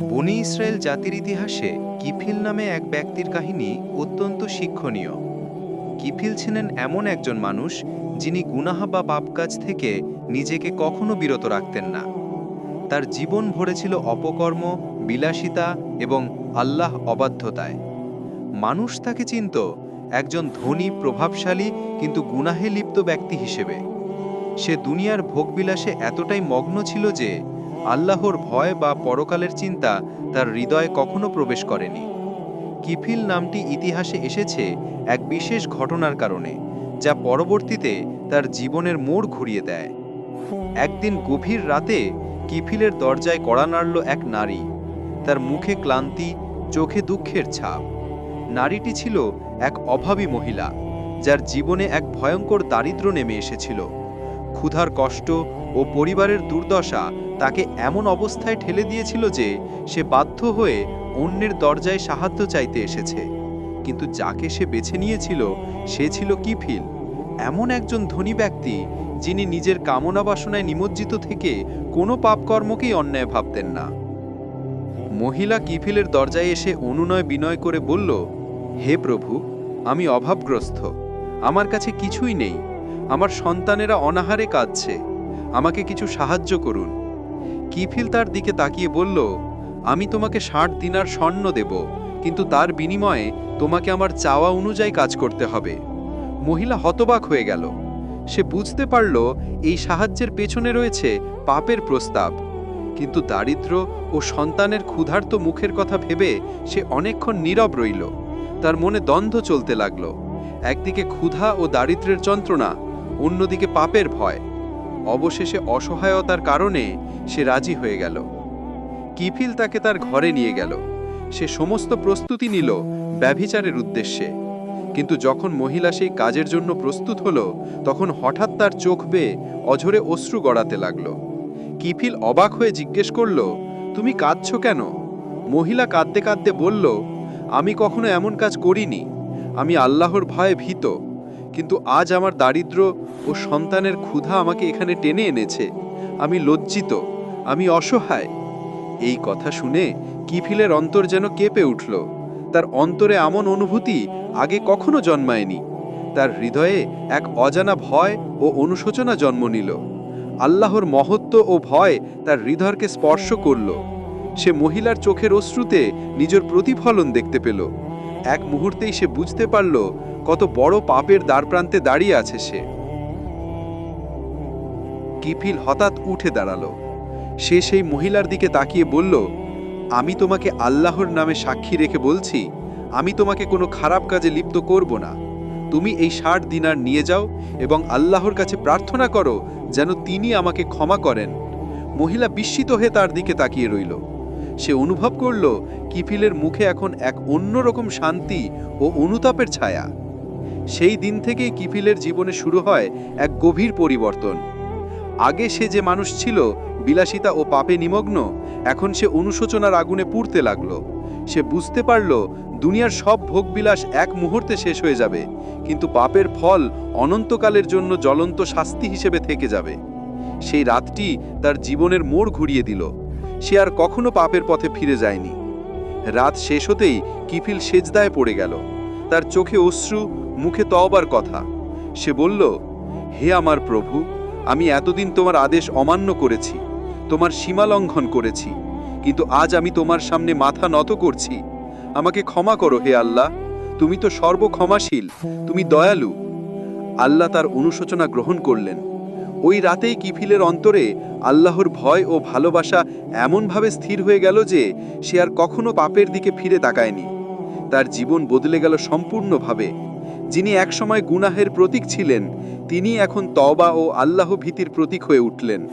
বনি ইসরায়েল জাতির ইতিহাসে কিফিল নামে এক ব্যক্তির কাহিনী অত্যন্ত শিক্ষণীয়। কিফিল ছিলেন এমন একজন মানুষ যিনি গুনাহ বা পাপ কাজ থেকে নিজেকে কখনো বিরত রাখতেন না। তার জীবন ভরেছিল অপকর্ম, বিলাসিতা এবং আল্লাহ অবাধ্যতায়। মানুষ তাকে চিনত একজন ধনী, প্রভাবশালী কিন্তু গুনাহে লিপ্ত ব্যক্তি হিসেবে। সে দুনিয়ার ভোগবিলাসে এতটাই মগ্ন ছিল যে আল্লাহর ভয় বা পরকালের চিন্তা তার হৃদয়ে কখনো প্রবেশ করেনি। কিফিল নামটি ইতিহাসে এসেছে এক বিশেষ ঘটনার কারণে, যা পরবর্তীতে তার জীবনের মোড় ঘুরিয়ে দেয়। একদিন গভীর রাতে কিফিলের দরজায় কড়া নাড়ল এক নারী। তার মুখে ক্লান্তি, চোখে দুঃখের ছাপ। নারীটি ছিল এক অভাবী মহিলা, যার জীবনে এক ভয়ঙ্কর দারিদ্র্য নেমে এসেছিল। ক্ষুধার কষ্ট ও পরিবারের দুর্দশা তাকে এমন অবস্থায় ঠেলে দিয়েছিল যে সে বাধ্য হয়ে অন্যের দরজায় সাহায্য চাইতে এসেছে। কিন্তু যাকে সে বেছে নিয়েছিল, সে ছিল কিফিল। এমন একজন ধনী ব্যক্তি, যিনি নিজের কামনা বাসনায় নিমজ্জিত থেকে কোনো পাপকর্মকেই অন্যায় ভাবতেন না। মহিলা কিফিলের দরজায় এসে অনুনয় বিনয় করে বলল, হে প্রভু, আমি অভাবগ্রস্ত। আমার কাছে কিছুই নেই। আমার সন্তানেরা অনাহারে কাঁদছে। আমাকে কিছু সাহায্য করুন। কিফিল তার দিকে তাকিয়ে বলল, আমি তোমাকে ষাট দিনার স্বর্ণ দেব, কিন্তু তার বিনিময়ে তোমাকে আমার চাওয়া অনুযায়ী কাজ করতে হবে। মহিলা হতবাক হয়ে গেল। সে বুঝতে পারল এই সাহায্যের পেছনে রয়েছে পাপের প্রস্তাব। কিন্তু দারিদ্র ও সন্তানের ক্ষুধার্ত মুখের কথা ভেবে সে অনেকক্ষণ নীরব রইল। তার মনে দ্বন্দ্ব চলতে লাগল। একদিকে ক্ষুধা ও দারিদ্র্যের যন্ত্রণা, অন্যদিকে পাপের ভয়। অবশেষে অসহায়তার কারণে সে রাজি হয়ে গেল। কিফিল তাকে তার ঘরে নিয়ে গেল। সে সমস্ত প্রস্তুতি নিল ব্যভিচারের উদ্দেশ্যে। কিন্তু যখন মহিলা সেই কাজের জন্য প্রস্তুত হলো, তখন হঠাৎ তার চোখ বেয়ে অঝরে অশ্রু গড়াতে লাগল। কিফিল অবাক হয়ে জিজ্ঞেস করল, তুমি কাঁদছো কেন? মহিলা কাঁদতে কাঁদতে বলল, আমি কখনো এমন কাজ করিনি। আমি আল্লাহর ভয়ে ভীত। কিন্তু আজ আমার দারিদ্র ও সন্তানের ক্ষুধা আমাকে এখানে টেনে এনেছে। আমি লজ্জিত, আমি অসহায়। এই কথা শুনে কিফিলের অন্তর যেন কেঁপে উঠল। তার অন্তরে এমন অনুভূতি আগে কখনো জন্মায়নি। তার হৃদয়ে এক অজানা ভয় ও অনুশোচনা জন্ম নিল। আল্লাহর মহত্ব ও ভয় তার হৃদয়কে স্পর্শ করল। সে মহিলার চোখের অশ্রুতে নিজের প্রতিফলন দেখতে পেল। এক মুহূর্তেই সে বুঝতে পারল কত বড় পাপের দ্বারপ্রান্তে দাঁড়িয়ে আছে সে। কিফিল হঠাৎ উঠে দাঁড়াল। সে সেই মহিলার দিকে তাকিয়ে বলল, আমি তোমাকে আল্লাহর নামে সাক্ষী রেখে বলছি, আমি তোমাকে কোনো খারাপ কাজে লিপ্ত করব না। তুমি এই ষাট দিনার নিয়ে যাও এবং আল্লাহর কাছে প্রার্থনা করো যেন তিনি আমাকে ক্ষমা করেন। মহিলা বিস্মিত হয়ে তার দিকে তাকিয়ে রইল। সে অনুভব করল কিফিলের মুখে এখন এক অন্যরকম শান্তি ও অনুতাপের ছায়া। সেই দিন থেকেই কিফিলের জীবনে শুরু হয় এক গভীর পরিবর্তন। আগে সে যে মানুষ ছিল, বিলাসিতা ও পাপে নিমগ্ন, এখন সে অনুশোচনার আগুনে পুড়তে লাগল। সে বুঝতে পারল, দুনিয়ার সব ভোগবিলাস এক মুহূর্তে শেষ হয়ে যাবে, কিন্তু পাপের ফল অনন্তকালের জন্য জ্বলন্ত শাস্তি হিসেবে থেকে যাবে। সেই রাতটি তার জীবনের মোড় ঘুরিয়ে দিল। সে আর কখনো পাপের পথে ফিরে যায়নি। রাত শেষ হতেই কিফিল সেজদায় পড়ে গেল। তার চোখে অশ্রু, মুখে তওবার কথা। সে বলল, হে আমার প্রভু আমি এতদিন তোমার আদেশ অমান্য করেছি, তোমার সীমা লঙ্ঘন করেছি, কিন্তু আজ আমি তোমার সামনে মাথা নত করছি। আমাকে ক্ষমা করো হে আল্লাহ, তুমি তো সর্বক্ষমাশীল, তুমি দয়ালু। আল্লাহ তার অনুশোচনা গ্রহণ করলেন। ওই রাতেই কিফিলের অন্তরে আল্লাহর ভয় ও ভালোবাসা এমনভাবে স্থির হয়ে গেল যে সে আর কখনো পাপের দিকে ফিরে তাকায়নি। তার জীবন বদলে গেল সম্পূর্ণভাবে। যিনি একসময় গুনাহের প্রতীক ছিলেন তিনি এখন তওবা ও আল্লাহ ভীতির প্রতীক হয়ে উঠলেন।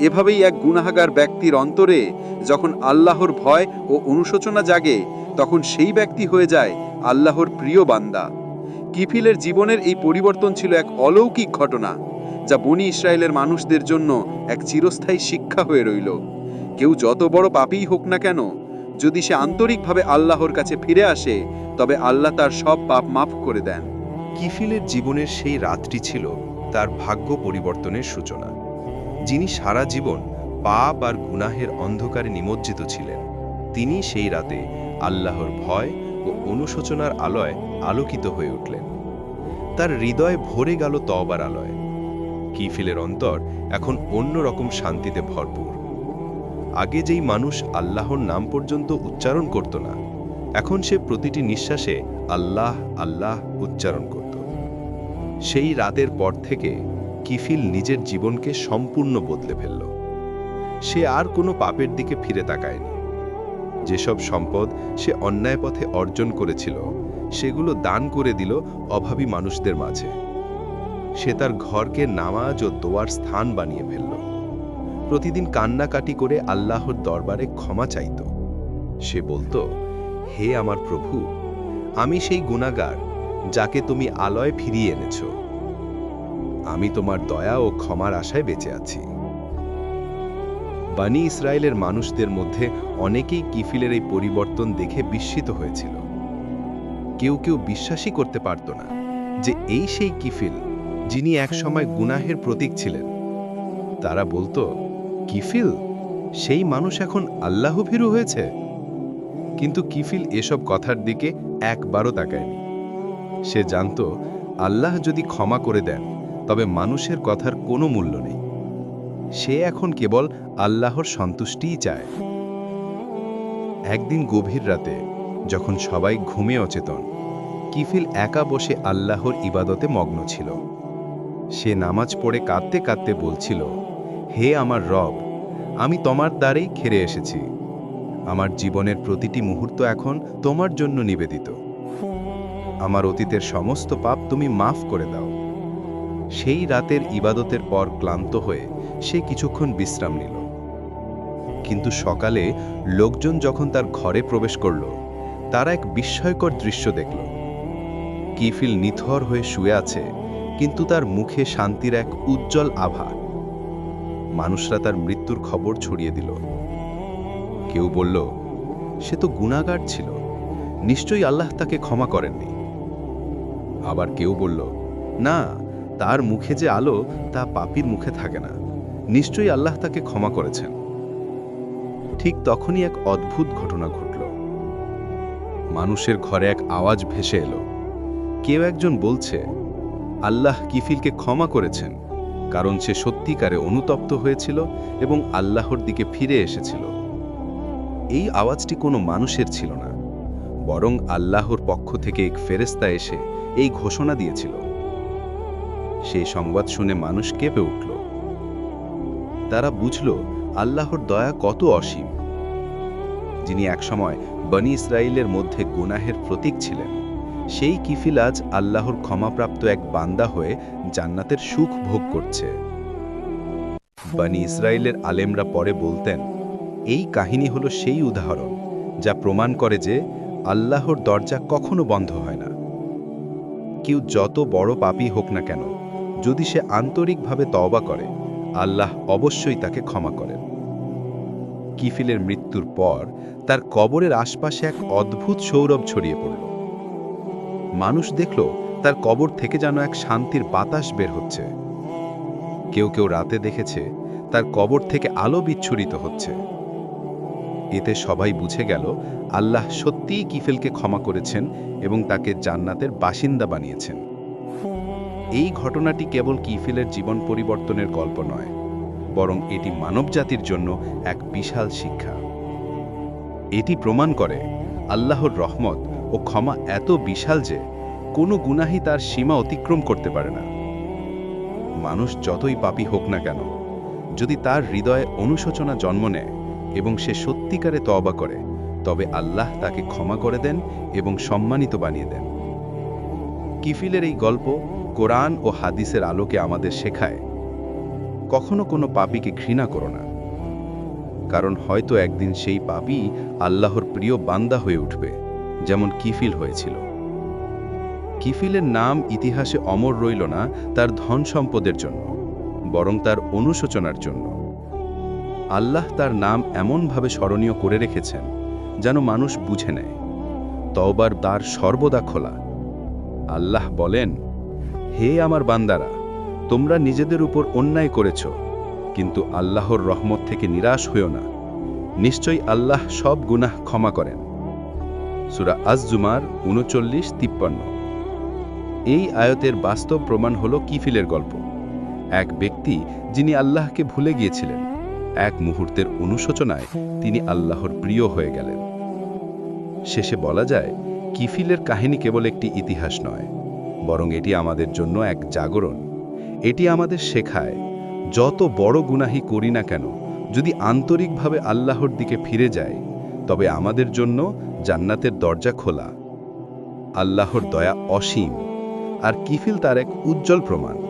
এভাবেই এক গুনাহাগার ব্যক্তির অন্তরে যখন আল্লাহর ভয় ও অনুশোচনা জাগে, তখন সেই ব্যক্তি হয়ে যায় আল্লাহর প্রিয় বান্দা। কিফিলের জীবনের এই পরিবর্তন ছিল এক অলৌকিক ঘটনা, যা বনি ইসরায়েলের মানুষদের জন্য এক চিরস্থায়ী শিক্ষা হয়ে রইল। কেউ যত বড় পাপীই হোক না কেন, যদি সে আন্তরিকভাবে আল্লাহর কাছে ফিরে আসে, তবে আল্লাহ তার সব পাপ মাফ করে দেন। কিফিলের জীবনের সেই রাতটি ছিল তার ভাগ্য পরিবর্তনের সূচনা। যিনি সারা জীবন পাপ আর গুনাহের অন্ধকারে নিমজ্জিত ছিলেন, তিনি সেই রাতে আল্লাহর ভয় ও অনুশোচনার আলোয় আলোকিত হয়ে উঠলেন। তার হৃদয় ভরে গেল তবার আলোয়। কিফিলের অন্তর এখন অন্যরকম শান্তিতে ভরপুর। আগে যেই মানুষ আল্লাহর নাম পর্যন্ত উচ্চারণ করত না, এখন সে প্রতিটি নিঃশ্বাসে আল্লাহ আল্লাহ উচ্চারণ করত। সেই রাতের পর থেকে কিফিল নিজের জীবনকে সম্পূর্ণ বদলে ফেলল। সে আর কোনো পাপের দিকে ফিরে তাকায়নি। যেসব সম্পদ সে অন্যায় পথে অর্জন করেছিল, সেগুলো দান করে দিল অভাবী মানুষদের মাঝে। সে তার ঘরকে নামাজ ও দোয়ার স্থান বানিয়ে ফেলল। প্রতিদিন কান্নাকাটি করে আল্লাহর দরবারে ক্ষমা চাইত। সে বলতো, হে আমার প্রভু, আমি সেই গুণাগার যাকে তুমি আলয় ফিরিয়ে এনেছ। আমি তোমার দয়া ও ক্ষমার আশায় বেঁচে আছি। বানি ইসরায়েলের মানুষদের মধ্যে অনেকেই কিফিলের এই পরিবর্তন দেখে বিস্মিত হয়েছিল। কেউ কেউ বিশ্বাসই করতে পারত না যে এই সেই কিফিল, যিনি একসময় গুনাহের প্রতীক ছিলেন। তারা বলতো, কিফিল? সেই মানুষ এখন আল্লাহ ভীরু হয়েছে? কিন্তু কিফিল এসব কথার দিকে একবারও তাকায়নি। সে জানত, আল্লাহ যদি ক্ষমা করে দেন, তবে মানুষের কথার কোনো মূল্য নেই। সে এখন কেবল আল্লাহর সন্তুষ্টিই চায়। একদিন গভীর রাতে, যখন সবাই ঘুমে অচেতন, কিফিল একা বসে আল্লাহর ইবাদতে মগ্ন ছিল। সে নামাজ পড়ে কাঁদতে কাঁদতে বলছিল, হে আমার রব, আমি তোমার দ্বারেই খেরে এসেছি। আমার জীবনের প্রতিটি মুহূর্ত এখন তোমার জন্য নিবেদিত। আমার অতীতের সমস্ত পাপ তুমি মাফ করে দাও। সেই রাতের ইবাদতের পর ক্লান্ত হয়ে সে কিছুক্ষণ বিশ্রাম নিল। কিন্তু সকালে লোকজন যখন তার ঘরে প্রবেশ করল, তারা এক বিস্ময়কর দৃশ্য দেখল। কিফিল নিথর হয়ে শুয়ে আছে, কিন্তু তার মুখে শান্তির এক উজ্জ্বল আভা। মানুষরা তার মৃত্যুর খবর ছড়িয়ে দিল। কেউ বলল, সে তো গুণাগার ছিল। নিশ্চয়ই আল্লাহ তাকে ক্ষমা করেননি। আবার কেউ বলল, না, তার মুখে যে আলো, তা পাপির মুখে থাকে না। নিশ্চয়ই আল্লাহ তাকে ক্ষমা করেছেন। ঠিক তখনই এক অদ্ভুত ঘটনা ঘটল। মানুষের ঘরে এক আওয়াজ ভেসে এলো। কেউ একজন বলছে, আল্লাহ কিফিলকে ক্ষমা করেছেন, কারণ সে সত্যিকারে অনুতপ্ত হয়েছিল এবং আল্লাহর দিকে ফিরে এসেছিল। এই আওয়াজটি কোনো মানুষের ছিল না, বরং আল্লাহর পক্ষ থেকে এক ফেরেস্তা এসে এই ঘোষণা দিয়েছিল। সেই সংবাদ শুনে মানুষ কেঁপে উঠল। তারা বুঝল, আল্লাহর দয়া কত অসীম। যিনি একসময় বনি ইসরায়েলের মধ্যে গুনাহের প্রতীক ছিলেন, সেই কিফিল আজ আল্লাহর ক্ষমাপ্রাপ্ত এক বান্দা হয়ে জান্নাতের সুখ ভোগ করছে। বানি ইসরায়েলের আলেমরা পরে বলতেন, এই কাহিনী হলো সেই উদাহরণ, যা প্রমাণ করে যে আল্লাহর দরজা কখনো বন্ধ হয় না। কেউ যত বড় পাপী হোক না কেন, যদি সে আন্তরিকভাবে তওবা করে, আল্লাহ অবশ্যই তাকে ক্ষমা করেন। কিফিলের মৃত্যুর পর তার কবরের আশপাশে এক অদ্ভুত সৌরভ ছড়িয়ে পড়ল। মানুষ দেখল তার কবর থেকে যেন এক শান্তির বাতাস বের হচ্ছে। কেউ কেউ রাতে দেখেছে তার কবর থেকে আলো বিচ্ছুরিত হচ্ছে। এতে সবাই বুঝে গেল আল্লাহ সত্যিই কিফেলকে ক্ষমা করেছেন এবং তাকে জান্নাতের বাসিন্দা বানিয়েছেন। এই ঘটনাটি কেবল কিফিলের জীবন পরিবর্তনের গল্প নয়, বরং এটি মানবজাতির জন্য এক বিশাল শিক্ষা। এটি প্রমাণ করে আল্লাহর রহমত ও ক্ষমা এত বিশাল যে কোনো গুনাহি তার সীমা অতিক্রম করতে পারে না। মানুষ যতই পাপী হোক না কেন, যদি তার হৃদয়ে অনুশোচনা জন্ম নেয় এবং সে সত্যিকারে তবা করে। তবে আল্লাহ তাকে ক্ষমা করে দেন এবং সম্মানিত বানিয়ে দেন। কিফিলের এই গল্প কোরআন ও হাদিসের আলোকে আমাদের শেখায়, কখনো কোনো পাপীকে ঘৃণা করো না। কারণ হয়তো একদিন সেই পাপী আল্লাহর প্রিয় বান্দা হয়ে উঠবে, যেমন কিফিল হয়েছিল। কিফিলের নাম ইতিহাসে অমর রইল না তার ধন সম্পদের জন্য, বরং তার অনুশোচনার জন্য। আল্লাহ তার নাম এমনভাবে স্মরণীয় করে রেখেছেন, যেন মানুষ বুঝে নেয়। তওবার দ্বার সর্বদা খোলা। আল্লাহ বলেন, হে আমার বান্দারা, তোমরা নিজেদের উপর অন্যায় করেছ, কিন্তু আল্লাহর রহমত থেকে নিরাশ হইও না। নিশ্চয়ই আল্লাহ সব গুনাহ ক্ষমা করেন। সুরা আজজুমার উনচল্লিশ, তিপ্পান্ন। এই আয়তের বাস্তব প্রমাণ হল কিফিলের গল্প। এক ব্যক্তি যিনি আল্লাহকে ভুলে গিয়েছিলেন এক মুহূর্তের অনুশোচনায় তিনি আল্লাহর প্রিয় হয়ে গেলেন। শেষে বলা যায়, কিফিলের কাহিনী কেবল একটি ইতিহাস নয়, বরং এটি আমাদের জন্য এক জাগরণ। এটি আমাদের শেখায়, যত বড় গুনাহি করি না কেন, যদি আন্তরিকভাবে আল্লাহর দিকে ফিরে যায় তবে আমাদের জন্য জান্নাতের দরজা খোলা। আল্লাহর দয়া অসীম, আর কিফিল তার এক উজ্জ্বল প্রমাণ।